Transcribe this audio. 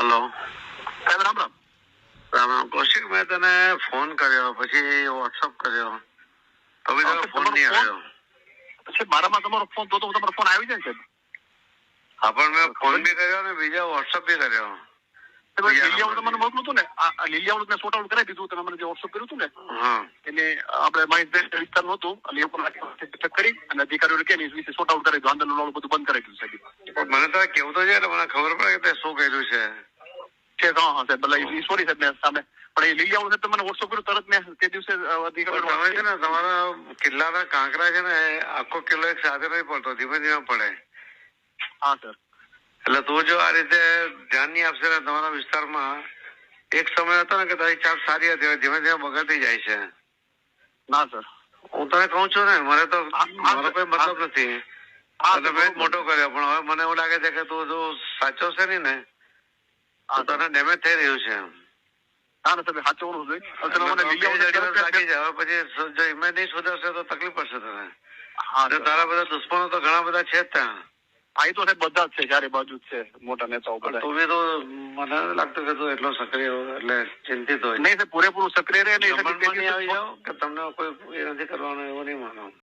Hello સાહેબ રામ રામ. રામ રામ. કૌશિક મેં તને ફોન કર્યો પછી વોટ્સઅપ કર્યો. તો બી તારો ફોન નહીં આવ્યો. પછી મારામાં તમારો ફોન તો તો તમારો ફોન આવી જાય છે હા પણ મેં ફોન બી કર્યો ને બીજા વોટ્સઅપ બી કર્યો. બીજા તમને મોકલું હતું ને. લીલિયાવાળું મેં સોર્ટ આઉટ કરાવી દીધું તમે મને જે વોટ્સઅપ કર્યું હતું ને એને આપણે મહેશભાઈ વિસ્તારનું હતું. એટલે એ પણ ચેક કરી અને અધિકારીઓ કે એ વિશે સોર્ટ આઉટ કરી દીધું. આંદોલન બધું બંધ કરી દીધું સાહેબ. મને તારે કેવું તો છે મને ખબર પડે કે તે શું કર્યું છે. છે હા હા સાહેબ એટલે સોરી સાહેબ મેં સામે પણ એ લીલિયાવાળું સાહેબ તમે મને વોટ્સઅપ કર્યું તરત મેં તે દિવસે તમે છે ને તમારા કિલ્લાના કાંકરા છે ને આખો કિલ્લો એક સાથે નહીં પડતો ધીમે ધીમે પડે. હા સર. એટલે તું જો આ રીતે ધ્યાન નહીં આપશે ને તમારા વિસ્તારમાં એક સમય હતો ને કે તારી ચાપ સારી હતી ધીમે ધીમે બગડતી જાય છે. ના સર. હું તને કહું છું ને મને તો મારો કોઈ મતલબ નથી. મોટો કર્યો પણ હવે મને એવું લાગે છે કે તું જો સાચો છે ને હા, તને ડેમેજ થઈ રહ્યું છે ના ના સાહેબ સાચવવાનું જોઈએ તમે મને બે લીલિયાવાળું દિવસ તરત લાગી જાય હવે પછી જો ઇમેજ નહીં સુધરશે તો તકલીફ પડશે તને. હા તારા બધા દુશ્મનો તો ઘણા બધા છે જ ત્યાં. હા તો બધા જ છે ચારે બાજુ જ છે મોટા નેતાઓ બધા. તું તો મને લાગતું કે તું એટલો સક્રિય એટલે ચિંતિત હોય. નહીં પૂરેપૂરું સક્રિય રહે નહીં કે તમને કોઈ એ નથી કરવાનું એવું નહીં માનો.